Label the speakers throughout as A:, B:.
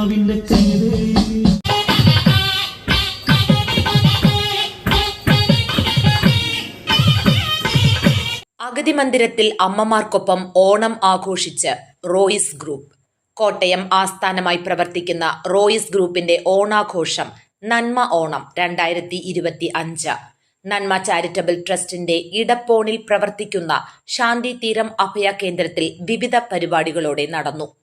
A: അഗതി മന്ദിരത്തിൽ അമ്മമാർക്കൊപ്പം ഓണം ആഘോഷിച്ച് റോയിസ് ഗ്രൂപ്പ്. കോട്ടയം ആസ്ഥാനമായി പ്രവർത്തിക്കുന്ന റോയിസ് ഗ്രൂപ്പിന്റെ ഓണാഘോഷം നന്മ ഓണം രണ്ടായിരത്തി ഇരുപത്തി അഞ്ച് നന്മ ചാരിറ്റബിൾ ട്രസ്റ്റിന്റെ ഇടപ്പോണിൽ പ്രവർത്തിക്കുന്ന ശാന്തി തീരം അഭയ കേന്ദ്രത്തിൽ വിവിധ പരിപാടികളോടെ നടന്നു.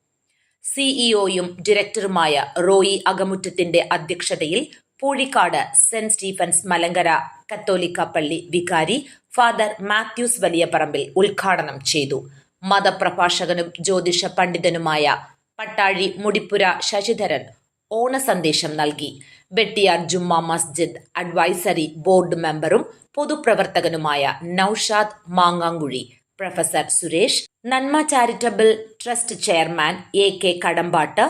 A: സിഇഒയും ഡയറക്ടറുമായ റോയി അകമുറ്റത്തിന്റെ അധ്യക്ഷതയിൽ പൂഴിക്കാട് സെന്റ് സ്റ്റീഫൻസ് മലങ്കര കത്തോലിക്ക പള്ളി വികാരി ഫാദർ മാത്യൂസ് വലിയപറമ്പിൽ ഉദ്ഘാടനം ചെയ്തു. മതപ്രഭാഷകനും ജ്യോതിഷ പണ്ഡിതനുമായ പട്ടാഴി മുടിപ്പുര ശശിധരൻ ഓണ സന്ദേശം നൽകി. വെട്ടിയാർ ജുമ്മ മസ്ജിദ് അഡ്വൈസറി ബോർഡ് മെമ്പറും പൊതുപ്രവർത്തകനുമായ Naushad മാങ്ങാങ്കുഴി professor Suresh Nanma charitable trust chairman A K Kadambattu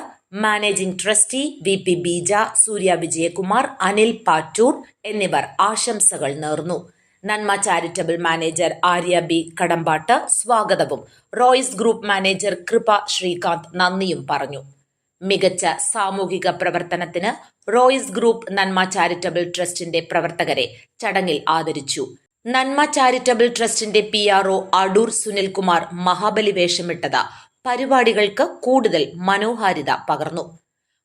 A: managing trustee V P Beeja Surya Vijayakumar Anil Pattoor എന്നിവർ ആശംസകൾ നേർന്നു. Nanma charitable manager Arya B Kadambattu സ്വാഗതവും. റോയ്സ് ഗ്രൂപ്പ് മാനേജർ കൃപ ശ്രീകാന്ത് നന്ദിയും പറഞ്ഞു. മികച്ച സാമൂഹിക പ്രവർത്തനത്തിന് റോയ്സ് ഗ്രൂപ്പ് നന്മ ചാരിറ്റബിൾ ട്രസ്റ്റിന്റെ പ്രവർത്തകരെ ചടങ്ങിൽ ആദരിച്ചു. നന്മ ചാരിറ്റബിൾ ട്രസ്റ്റിന്റെ P R O Adoor Sunilkumar Mahabali വേഷമിട്ടത് പരിപാടികൾക്ക് കൂടുതൽ മനോഹാരിത പകർന്നു.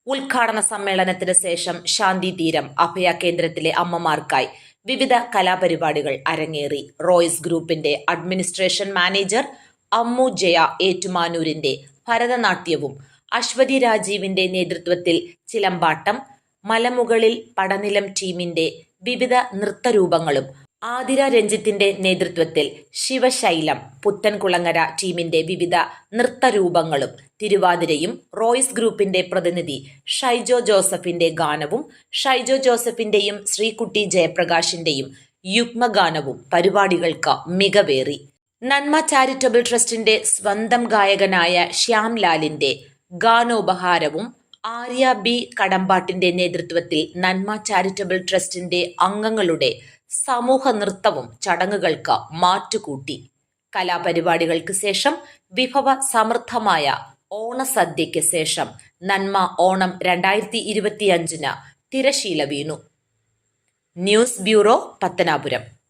A: ഉദ്ഘാടന സമ്മേളനത്തിന് ശേഷം ശാന്തി തീരം അഭയ കേന്ദ്രത്തിലെ അമ്മമാർക്കായി വിവിധ കലാപരിപാടികൾ അരങ്ങേറി. റോയ്സ് ഗ്രൂപ്പിന്റെ അഡ്മിനിസ്ട്രേഷൻ മാനേജർ അമ്മു ജയ ഏറ്റുമാനൂരിന്റെ ഭരതനാട്യവും അശ്വതി രാജീവിന്റെ നേതൃത്വത്തിൽ ചിലമ്പാട്ടം മലമുകളിൽ പടനിലം ടീമിന്റെ വിവിധ നൃത്തരൂപങ്ങളും ആതിര രഞ്ജിത്തിന്റെ നേതൃത്വത്തിൽ ശിവശൈലം പുത്തൻകുളങ്ങര ടീമിന്റെ വിവിധ നൃത്തരൂപങ്ങളും തിരുവാതിരയും റോയ്സ് ഗ്രൂപ്പിന്റെ പ്രതിനിധി ഷൈജോ ജോസഫിന്റെ ഗാനവും ഷൈജോ ജോസഫിന്റെയും ശ്രീകുട്ടി ജയപ്രകാശിന്റെയും യുഗ്മഗാനവും പരിപാടികൾക്ക് മികവേറി. നന്മ ചാരിറ്റബിൾ ട്രസ്റ്റിന്റെ സ്വന്തം ഗായകനായ ശ്യാം ലാലിന്റെ ഗാനോപഹാരവും ആര്യ ബി കടമ്പാട്ടിന്റെ നേതൃത്വത്തിൽ നന്മ ചാരിറ്റബിൾ ട്രസ്റ്റിന്റെ അംഗങ്ങളുടെ സമൂഹ നൃത്തവും ചടങ്ങുകൾക്ക് മാറ്റുകൂട്ടി. കലാപരിപാടികൾക്ക് ശേഷം വിഭവ സമൃദ്ധമായ ഓണസദ്യയ്ക്ക് ശേഷം നന്മ ഓണം രണ്ടായിരത്തി ഇരുപത്തിയഞ്ചിന് തിരശീല വീണു. News bureau Pathanapuram.